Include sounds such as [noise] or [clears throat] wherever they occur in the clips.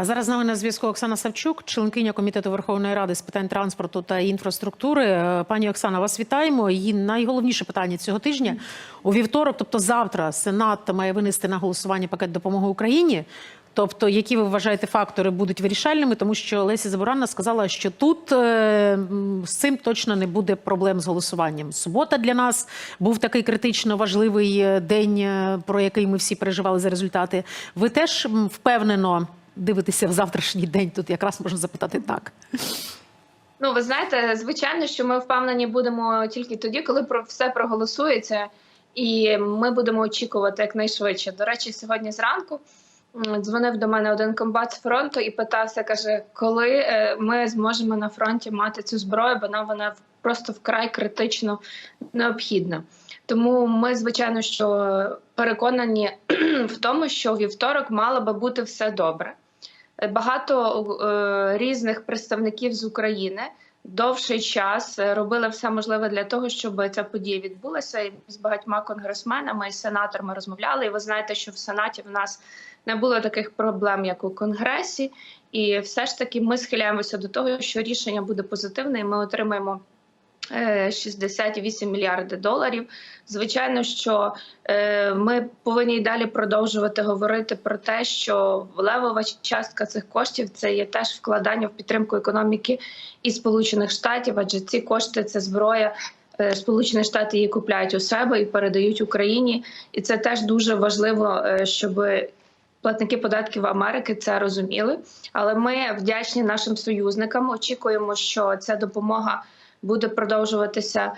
А зараз з нами на зв'язку Оксана Савчук, членкиня комітету Верховної Ради з питань транспорту та інфраструктури. Е, Пані Оксана, вас вітаємо. І найголовніше питання цього тижня у вівторок, тобто завтра, Сенат має винести на голосування пакет допомоги Україні. Тобто, які ви вважаєте фактори будуть вирішальними, тому що Леся Забуранна сказала, що тут е, з цим точно не буде проблем з голосуванням. Субота для нас був такий критично важливий е, день, про який ми всі переживали за результати. Ви теж впевнено дивитеся в завтрашній день? Тут якраз можна запитати так. Ну, ви знаєте, звичайно, що ми впевнені будемо тільки тоді, коли про все проголосується, і ми будемо очікувати якнайшвидше. До речі, сьогодні зранку дзвонив до мене один комбат з фронту і питався: каже, коли е, ми зможемо на фронті мати цю зброю, бо нам вона просто вкрай критично необхідна. Тому ми, звичайно, що переконані [clears throat] в тому, що вівторок мало би бути все добре. Багато е, різних представників з України довший час е, робили все можливе для того, щоб ця подія відбулася. І з багатьма конгресменами і сенаторами розмовляли. І ви знаєте, що в сенаті в нас не було таких проблем, як у конгресі, і все ж таки ми схиляємося до того, що рішення буде позитивне, і ми отримаємо. Е, 68 мільярдів доларів. Звичайно, що е, ми повинні й далі продовжувати говорити про те, що левова частка цих коштів це є теж вкладання в підтримку економіки і Сполучених Штатів, адже ці кошти це зброя. Е, Сполучені Штати її купляють у себе і передають Україні, і це теж дуже важливо, е, щоб платники податків Америки це розуміли. Але ми вдячні нашим союзникам. Очікуємо, що ця допомога буде продовжуватися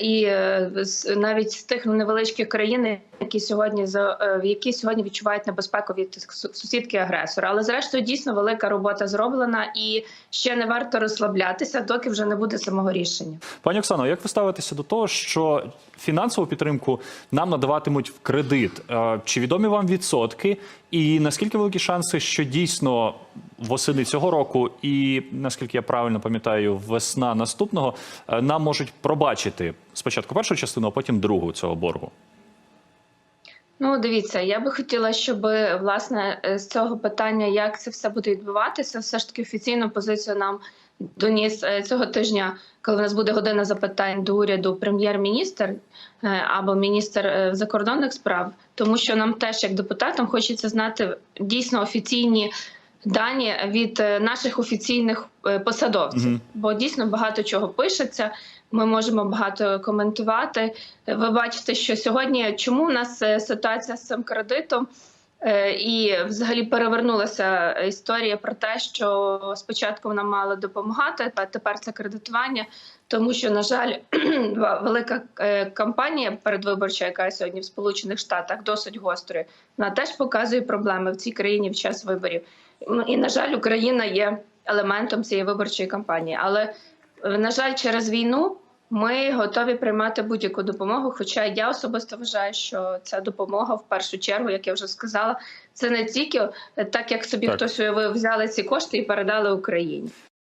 і е, навіть з тих невеличких країн, які сьогодні е, які сьогодні відчувають небезпеку від сусідки агресора. Але зрештою дійсно велика робота зроблена, і ще не варто розслаблятися, доки вже не буде самого рішення. Пані Оксано, як ви ставитеся до того, що фінансову підтримку нам надаватимуть в кредит? Е, Чи відомі вам відсотки? І наскільки великі шанси, що дійсно восени цього року, і наскільки я правильно пам'ятаю, весна наступного е, нам можуть пробачити спочатку першу частину, а потім другу цього боргу? Ну, дивіться, я би хотіла, щоб власне е, з цього питання, як це все буде відбуватися, все ж таки офіційну позицію нам доніс е, цього тижня, коли в нас буде година запитань до уряду прем'єр-міністр е, або міністр закордонних справ, тому що нам теж, як депутатам, хочеться знати дійсно офіційні. Дані від е, наших офіційних е, посадовців, Мгм. бо дійсно багато чого пишеться. Ми можемо багато коментувати. Ви бачите, що сьогодні чому у нас е, ситуація з цим кредитом е, і взагалі перевернулася історія про те, що спочатку нам мали допомагати, а тепер це кредитування. Тому що, на жаль, [clears throat] велика е, кампанія передвиборча, яка сьогодні в Сполучених Штатах досить гострою, вона теж показує проблеми в цій країні в час виборів. Ну, І, на жаль, Україна є елементом цієї виборчої кампанії. Але, е, на жаль, через війну ми готові приймати будь-яку допомогу. Хоча я особисто вважаю, що ця допомога в першу чергу, як я вже сказала, це не тільки е, так, як собі Так. хтось уявив, взяли ці кошти і передали Україні.